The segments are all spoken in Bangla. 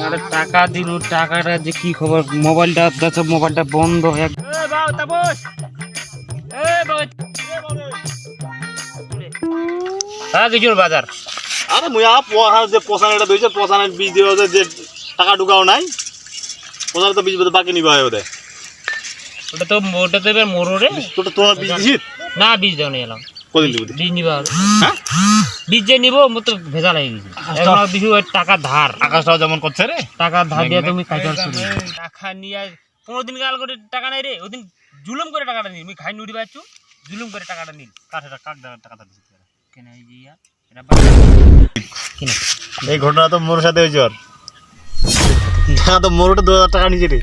আরে টাকা দিল টাকাটা যে কি খবর মোবাইলটা দেখো মোবাইলটা বন্ধ হয়ে হ্যাঁ কিছুর বাজার আরে মুই আ পোহা যে পচানেটা দইছে পচানের বীজ দিবা ওদের যে টাকা ঢুকাও নাই পচানে তো বীজ বাকি নিবা হয় ওদের ওটা তো ওটা তো এবার মোড়ে তোটা তোমার বীজ দিছিস না বীজ দেওয়া নিয়ে এলাম। কদিন দিবি বীজ নিবা হ্যাঁ? বীজ যে নিবো মো তো ভেজা লাগে গেছে। এখন আর টাকা ধার আকাশটাও যেমন করছে রে টাকা ধার দিয়ে তুমি শুরু টাকা নিয়ে পনেরো দিন কাল করে টাকা নাই রে ওদিন জুলুম করে টাকাটা নিল। আমি খাই নুড়ি পাচ্ছু জুলুম করে টাকাটা নিল। কাঠে কাক টাকাটা কেন এই যে ঘটনা তো মোর সাথে হয়েছে আর টাকা তো মোরটা দু হাজার টাকা নিচে রে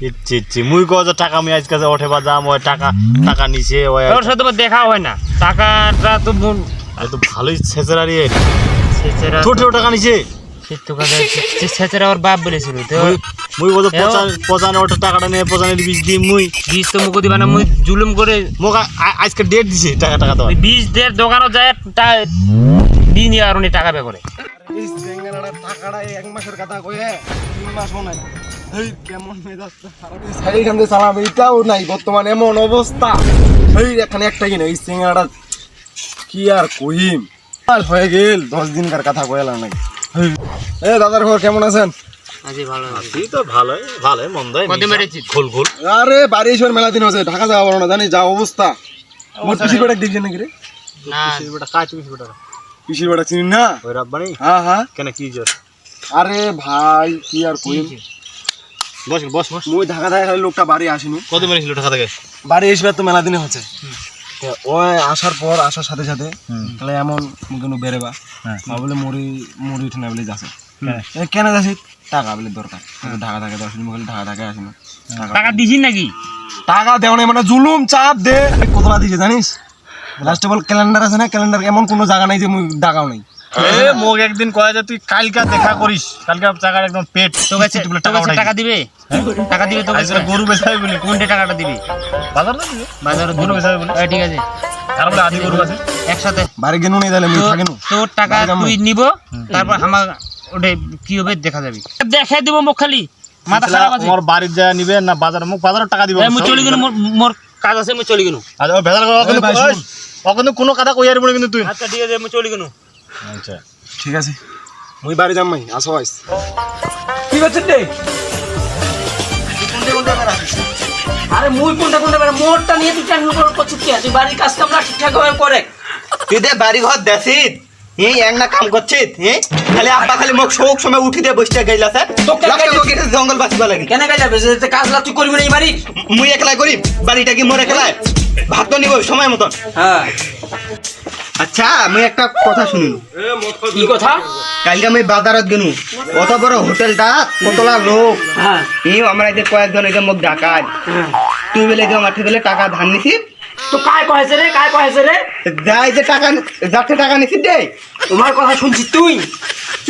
ইচ্ছে ইচ্ছে মুই কো যে টাকা আমি আজকে ওঠে বা যাম ওই টাকা টাকা নিচে ওই তোর সাথে তো দেখা হয় না। টাকাটা তো মন তো ভালোই ছেচরা রে। সেচেরা ছোট টাকা সে সেচেরা ওর বাপ বলেছিল তো মুই এও- পচান পচানে ওটা টাকাটা নিয়ে পচানের বীজ দিই মুই। বীজ তো মুখ দিবা না মুই জুলুম করে মোক আজকে ডেট দিছে টাকা টাকা তো বীজ দের দোকানও যায় নিয়ে আর উনি টাকা বে করে। টাকাটা এক মাসের কথা কয়ে তিন মাস মনে হয়। কেমন এটাও নাই বর্তমান এমন অবস্থা। এই এখানে একটা কিনা এই চেঙ্গারাটা কি আর কহিম? আর হয়ে গেল দশ দিনকার কথা কয়েলাম নাকি এ দাদার খবর কেমন আছেন? আজি ভালো আছে। তুই তো ভালোই ভালোই মন্দই কত মেরেছিস? ঘুল ঘুল আরে বাড়ি এসে মেলা দিন হচ্ছে ঢাকা যাওয়া না জানি যা অবস্থা। মোট পিসির বেটা দেখছেন নাকি রে? পিসির বেটা চিনি না? ওই রাব্বানি। হ্যাঁ হ্যাঁ। কেন কি জোর আরে ভাই কি আর কহিম বস বস। বস। মুই ঢাকা থেকে লোকটা বাড়ি আসিনি। কত মেরেছিল টাকা থেকে? বাড়ি তো মেলা দিনে হচ্ছে। ওই আসার পর আসার সাথে সাথে তাহলে এমন কোনো বেরেবা হ্যাঁ। বলে মুড়ি মুড়ি উঠে না বলে যাচ্ছে কেন যাচ্ছি টাকা বলে দরকার। হ্যাঁ। ঢাকা থাকে দশ দিন বলে ঢাকা থাকে আসিনি। টাকা টাকা দিছিস নাকি? টাকা দেওয়া নেই মানে জুলুম চাপ দে। কতলা দিছে জানিস? লাস্টে বল ক্যালেন্ডার আছে না? ক্যালেন্ডার এমন কোনো জায়গা নাই যে মুই টাকাও নেই। মোক একদিন কয় যে তুই কালকা দেখা করিস। কালকা টাকার একদম পেট তোর কাছে টাকা কাছে উঠাই টাকা দিবে। টাকা দিবে তোর কাছে গরু বেচাই বলি কোনটা টাকাটা দিবি? বাজার তো দিবে। বাজারে গরু বেচাই বলি? ঠিক আছে। কার বলে আদি গরু আছে। একসাথে। বাড়ি গেনু নেই তাহলে মুই তো- তোর টাকা তুই নিব তারপর আমার ওটা কি হবে দেখা যাবে। দেখে দিব মুখ খালি। মাথা খারাপ আছে। আমার বাড়ির যা নিবে না বাজার মুখ বাজারের টাকা দিবে এই, মুই চলে গেল মোর কাজ আছে মুই চলে গেল। আর ভেজাল শুনুন। ও কিন্তু কোনো কথা কই আরবি না কিন্তু তুই। আচ্ছা ঠিক আছে মুই চলে গেল। আচ্ছা। ঠিক আছে। মুই বাড়ি যাম মাই আসো আইস কি করছেন রে? আরে মুই কোনটা কোনটা বেড়া মোটটা নিয়ে তুই টেনশন করে করছিস কি? তুই বাড়ির কাজ কাম না ঠিকঠাক ভাবে করে। তুই দে বাড়ি ঘর দেখিস এই এক না কাম করছিস হ্যাঁ খালি আব্বা খালি মোক শোক সময় উঠি দিয়ে বসতে গেলাছে তো কেন লাস্টে গেলি? জঙ্গল বাঁচবা লাগে। কেন গে যাবে যে কাজ না তুই করবি না এই বাড়ির? মুই একলা করি বাড়িটা কি মোর একলাই? ভাত তো নিব সময় মতন। হ্যাঁ। আচ্ছা আমি একটা কথা শুনিল কি কথা? কালকে আমি বাজারত গেনু। অত বড় হোটেলটা কতলা লোক। হ্যাঁ। এই আমরা এদের কয়েকজন এদের মোক ডাকাত। হ্যাঁ। তুই বলে যে মাঠে বলে টাকা ধান নিছিস তো কায় কহেছে রে কায় কহেছে রে? যাই যে টাকা যাচ্ছে টাকা নিছিস দে। তোমার কথা শুনছিস তুই?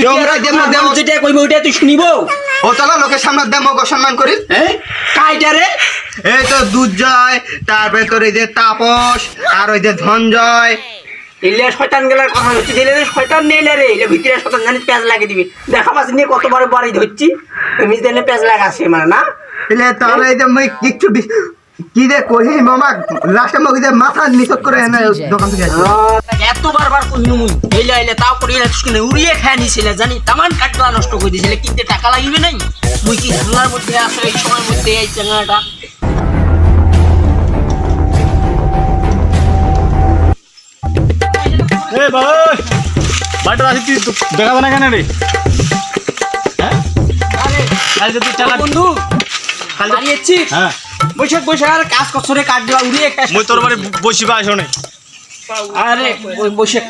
আমার যেমন- যেটা কইবে ওইটা তুই শুনিব? হোটেলা লোকের সামনে মোক অসম্মান করিস হ্যাঁ? কাইটা রে? এই তো দুর্জয় তারপরে তোর এই যে তাপস আর ওই যে ধনজয় এলে শয়তান গেলার কথা হচ্ছে দিলে শয়তান নেইলে রে এলে ভিতরে শয়তান জানিস পেঁয়াজ লাগিয়ে দিবি। দেখা পাচ্ছি নিয়ে কতবার বাড়ি ধরছি তুমি দিলে পেঁয়াজ লাগাছে মানে না? এলে তাহলে এই যে মই কিচ্ছু কি রে কহি মামা লাস্টে মোক এই যে মাথা নিচক করে এনে দোকান থেকে। এত বারবার কহিনু মুই এলে এলে তাও করে এলে তুই কিনে উড়িয়ে খায় নিছিলে জানি তামান কাটলা নষ্ট করে দিছিলে কিনতে টাকা লাগিবে নাই? মুই কি ঝামেলার মধ্যে আসলে এই সময়ের মধ্যে এই চেঙ্গাটা ভাই। বাড়িটা আসি তুই না কেন রে? হ্যাঁ? কালকে তুই টাকা বন্ধু কালকে দাঁড়িয়েছি হ্যাঁ। বৈশাখ বৈশাখ আর কাজ করছ রে কাটলা উড়িয়ে খায় মুই তোর বাড়ি বসিবা আসো আরে ওই বৈশাখ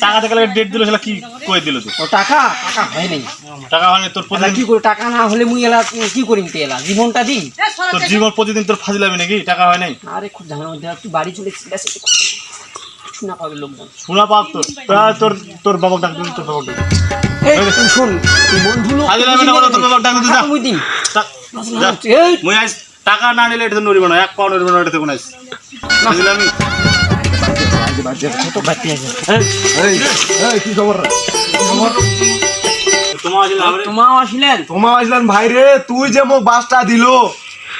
টাকা ডেট দিল সেটা কি কই দিল তুই? ও টাকা? টাকা হয় নাই। টাকা তোর প্রতিদিন কি করে টাকা না হলে মুই এলা কি করিম তে এলা? জীবনটা দিই। তোর জীবন প্রতিদিন তোর ফাজিলামি নাকি? টাকা হয় নাই? আরে খুব মধ্যে তুই বাড়ি চলে শোনা পাবে লোকজন। শোনা পাপ তোর তা তোর তোর বাবাকে ডাক তোর বাবাকে ডাক এই তুই শোন তুই বন্ধু লোক ফাজিলামি না তোর বাবাকে ডাক দিবি যা। মুই দিন তা- যা। এই মুই আজ টাকা না নিলে এটা নড়িব না এক পাও নড়িব না এটা কোনাইস? কি তোমার আসলেন? তোমা আসলেন ভাই রে তুই যে মোক বাসটা দিল।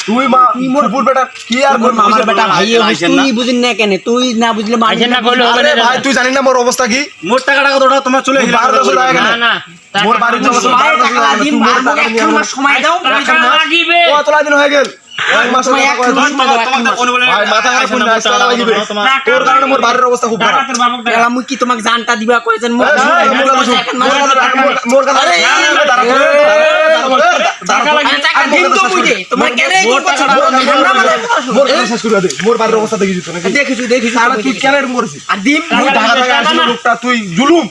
তুই মা ফুপুর বেটা কি আর করবি আমার বেটা ভাই? তুই বুঝিন না কেন তুই না বুঝলে আইসেন না কইলো আরে ভাই তুই জানি না মোর অবস্থা কি মোট টাকাটা কত ওটা তোমার চলে গেলে না না মোর বাড়ির জন্য সবাই টাকা দিন মাস সময় দাও টাকা লাগিবে কতলা দিন হয়ে গেল। ভাই টাকা তোর মোর টাকা তোর টাকা কি তোমাক জানটা দিবা এই, মোর তোমার তো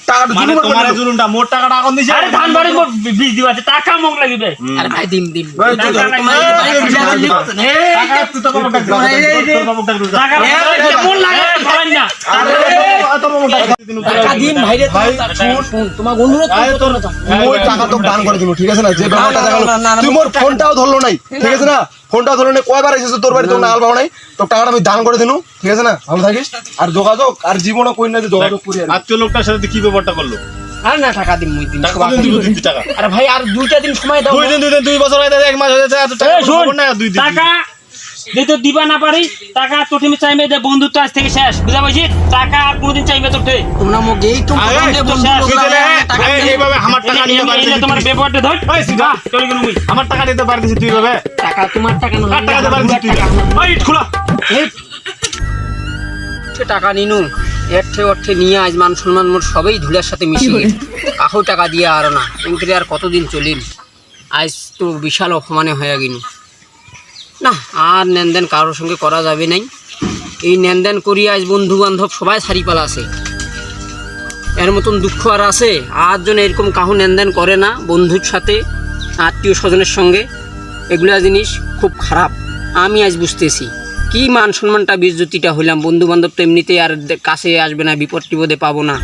টাকা মানে দিবা। তো অনুরোধ তোর টাকা তোকে দান করে দিল ঠিক আছে না যে ব্যাপারটা তুই মোর ফোনটাও ধরলো নাই ঠিক আছে না? ফোনটাও ধরলো নাই কয়বার এসেছ তোর বাড়ি তোর নাগাল পাও নাই? তোর টাকাটা আমি দান করে দিনু ঠিক আছে না? ভালো থাকিস। আর যোগাযোগ আর জীবনে কই না যে যোগাযোগ করি আর আত্মীয় লোকটার সাথে কি ব্যাপারটা করল? আর না টাকা দিন মুই দিন টাকা আরে ভাই আর দুইটা দিন সময় দাও দুই দিন দুই দিন দুই বছর হয়ে যায় এক মাস হয়ে যাচ্ছে, এত টাকা আর দুই দিন। টাকা যে তো দিবা না পারি টাকা তোর তুমি চাইবে যে বন্ধুত্ব আজ থেকে শেষ। বুঝা পাইছি? টাকা আর কোনোদিন চাইবে তোর থেকে। তোমরা মোক এই তো তো এইভাবে আমার টাকা পারবি এই তোমার ব্যাপারটা ধর। ওই সিধা। চলে গেল মুই আমার টাকা দিতে তুই ভাবে টাকা তোমার টাকা না টাকা দিতে তুই ওই খোলা। টাকা নিনু এর থেকে ওর নিয়ে আজ মান সম্মান মোর সবই ধুলার সাথে মিশিয়ে। কাহো টাকা দিয়ে আর না এমনি আর কতদিন চলিন আজ তো বিশাল অপমানে হয়ে গেল না, আর লেনদেন কারোর সঙ্গে করা যাবে নাই। এই লেনদেন করি আজ বন্ধু বান্ধব সবাই সারি পালাছে। এর মতন দুঃখ আর আছে, আর জন এরকম কাহু লেনদেন করে না বন্ধুর সাথে, আত্মীয় স্বজনের সঙ্গে। এগুলা জিনিস খুব খারাপ, আমি আজ বুঝতেছি। কি মান সম্মানটা, বিজ্যুতিটা হইলাম বন্ধু বান্ধব তো এমনিতেই আর কাছে আসবে না বিপদ টিপদে পাবো না।